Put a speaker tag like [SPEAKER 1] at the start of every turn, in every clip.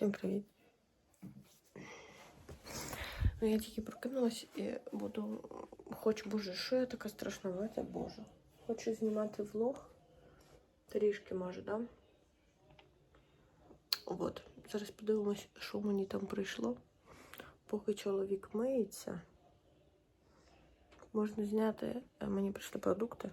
[SPEAKER 1] Всім привіт. Ну, я тільки прокинулась і буду. Хоч боже, що я така страшновата, боже. Хочу знімати влог. Трішки може, да? От. Зараз подивимось, що мені там прийшло. Поки чоловік миється. Можна зняти. е, Мені прийшли продукти.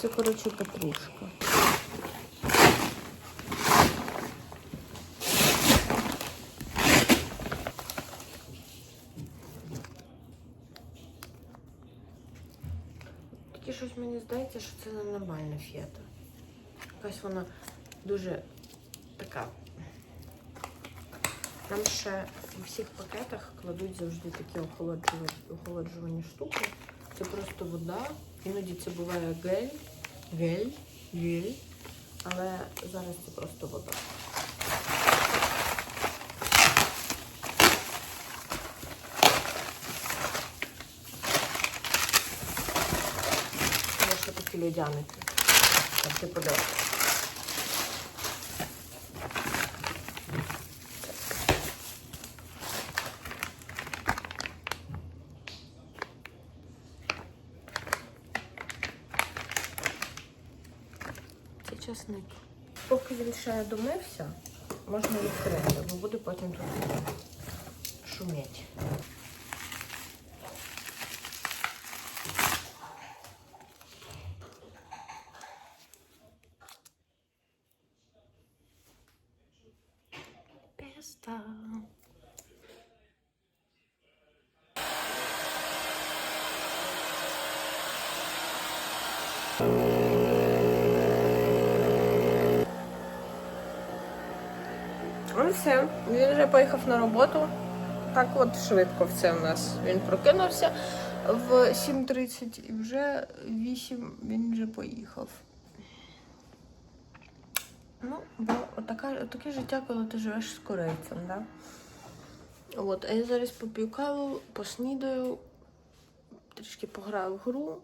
[SPEAKER 1] Це, коротше, петрушка. Таке щось мені здається, що це не нормальна фета. Якась вона дуже така. Там ще у всіх пакетах кладуть завжди такі охолоджувані, штуки. Це просто вода. Іноді це буває гель, гель, гель. Але зараз це просто вода. Що такі людяники? Так, ти подивишся. Часник. Поки він ще домився, можна відкрити, бо буде потім тут шуміти. Песта. Все, він вже поїхав на роботу. Так от швидко все у нас. Він прокинувся в 7.30 і вже 8 він вже поїхав. Ну, бо отака, таке життя, коли ти живеш з корейцем, да? От, а я зараз поп'ю каву, поснідаю, трішки пограю в гру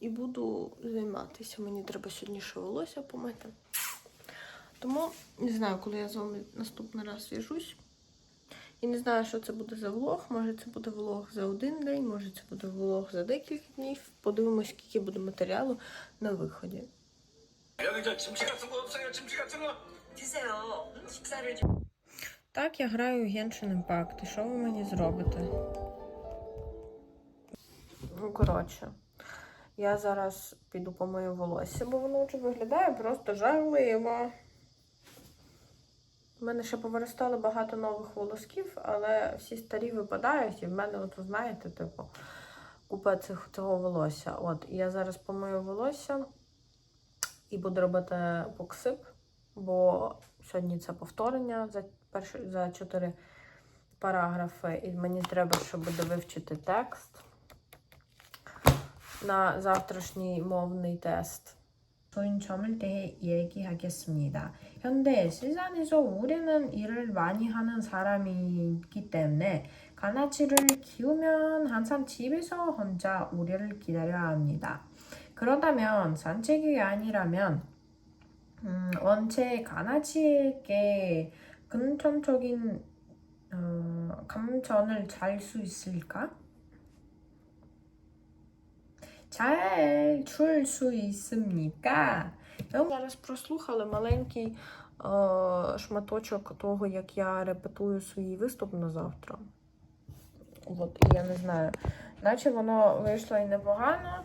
[SPEAKER 1] і буду займатися. Мені треба сьогодні ще волосся помити. Тому не знаю, коли я з вами наступний раз зв'яжусь. І не знаю, що це буде за влог. Може це буде влог за один день, може це буде влог за декілька днів. Подивимось, скільки буде матеріалу на виході. Так, я граю у Genshin Impact. І Що ви мені зробите? Ну, коротше, я зараз піду по моє волосся, бо воно вже виглядає просто жахливо. У мене ще повиростало багато нових волосків, але всі старі випадають, і в мене, от, ви знаєте, типу, купа цих, цього волосся. От, я зараз помию волосся і буду робити поксип, бо сьогодні це повторення за перші за чотири параграфи, і мені треба, щоб довивчити текст на завтрашній мовний тест.
[SPEAKER 2] 소인점을 대해 얘기하겠습니다. 현대 시장에서 우리는 일을 많이 하는 사람이기 때문에 가나치를 키우면 항상 집에서 혼자 우리를 기다려야 합니다. 그러다면 산책이 아니라면 음, 원체 가나치에게 근본적인 어, 감전을 잘 수 있을까? 잘 줄 수 있습니까?
[SPEAKER 1] Ви зараз прослухали маленький е, шматочок того, як я репетую свій виступ на завтра. От, і я не знаю, наче воно вийшло і непогано,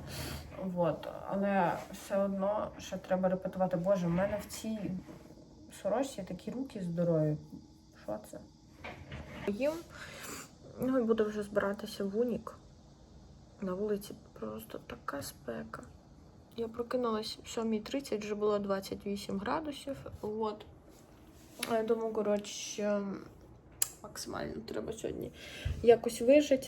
[SPEAKER 1] от, але все одно ще треба репетувати. Боже, в мене в цій сорочці такі руки здорові. Що це? Їм. Ну і буду вже збиратися в унік. На вулиці просто така спека. Я прокинулась в 7.30, вже було 28 градусів. От. Я думаю, коротше, максимально треба сьогодні якось вижити.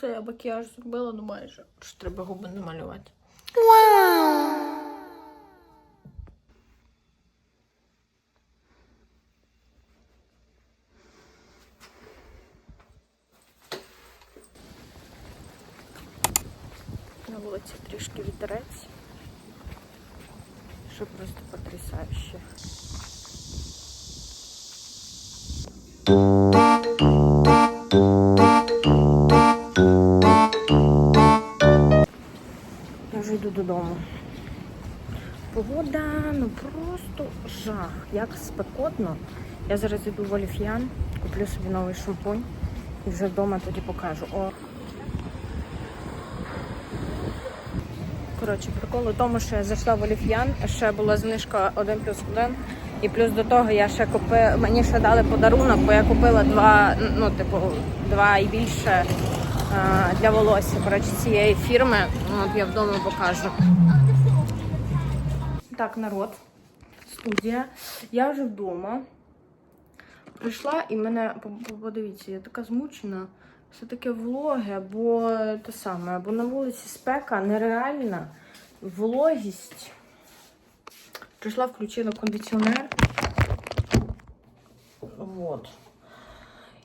[SPEAKER 1] Це я макіяж зробила, ну майже. Треба губи намалювати. На вулиці трішки вітерець. Що просто потрясающе. Я вже йду додому. Погода, ну просто жах. Як спекотно. Я зараз йду в Оліф'ян, куплю собі новий шампунь і вже вдома тоді покажу. О. Коротше, прикол у тому, що я зайшла в Оліф'ян, ще була знижка 1 плюс 1. І плюс до того я ще купила, мені ще дали подарунок, бо я купила два, ну, типу, два і більше а, для волосся. Коротше, цієї фірми. От я вдома покажу. Так, народ, студія. Я вже вдома. Прийшла і мене, по- по- подивіться, я така змучена. Все таке влоги, або те саме, або на вулиці спека нереальна, вологість. Прийшла, включила кондиціонер. Вот.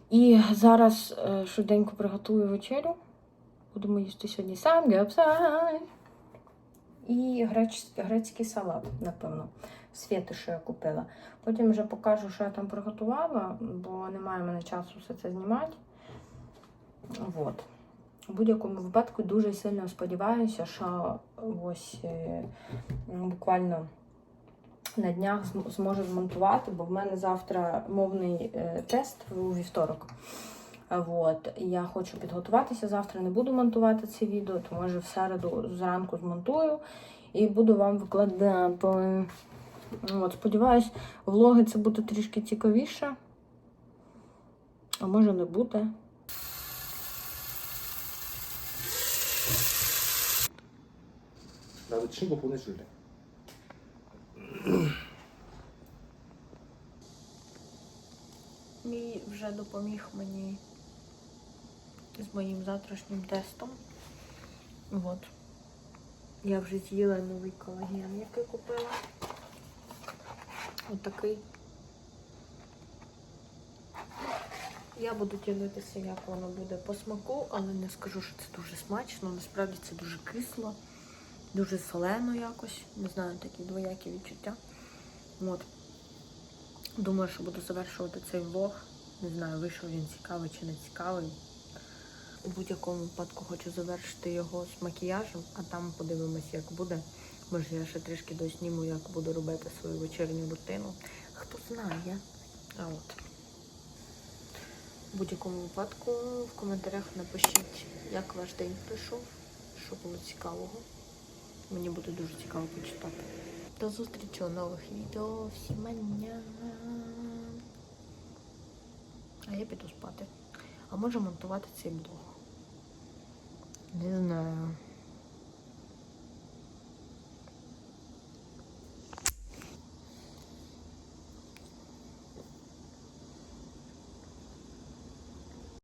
[SPEAKER 1] І зараз е, швиденько приготую вечерю. Будемо їсти сьогодні самгепсай. І греч, грецький салат, напевно. Світи, що я купила. Потім вже покажу, що я там приготувала, бо немає в мене часу все це знімати. Вот. У будь-якому випадку дуже сильно сподіваюся, що ось е, буквально на днях зможу змонтувати, бо в мене завтра мовний е, тест у вівторок. І Я хочу підготуватися. Завтра не буду монтувати це відео, то може в середу зранку змонтую і буду вам викладати. От, сподіваюсь, влоги це буде трішки цікавіше. А може не буде.
[SPEAKER 3] 나도 친구 보내줄래.
[SPEAKER 1] Мій вже допоміг мені з моїм завтрашнім тестом. От. Я вже з'їла новий колаген, який купила. Отакий. Я буду ділитися, як воно буде по смаку, але не скажу, що це дуже смачно. Насправді це дуже кисло, дуже солено якось. Не знаю, такі двоякі відчуття. От. Думаю, що буду завершувати цей влог. Не знаю, вийшов він цікавий чи не цікавий. У будь-якому випадку хочу завершити його з макіяжем, а там подивимось, як буде. Може, я ще трішки досніму, як буду робити свою вечірню рутину. Хто знає. А от. У будь-якому випадку в коментарях напишіть, як ваш день пройшов, що було цікавого. Мені буде дуже цікаво почитати. До зустрічі у нових відео. Всім мання. А я піду спати. А може монтувати цей блог. Не знаю.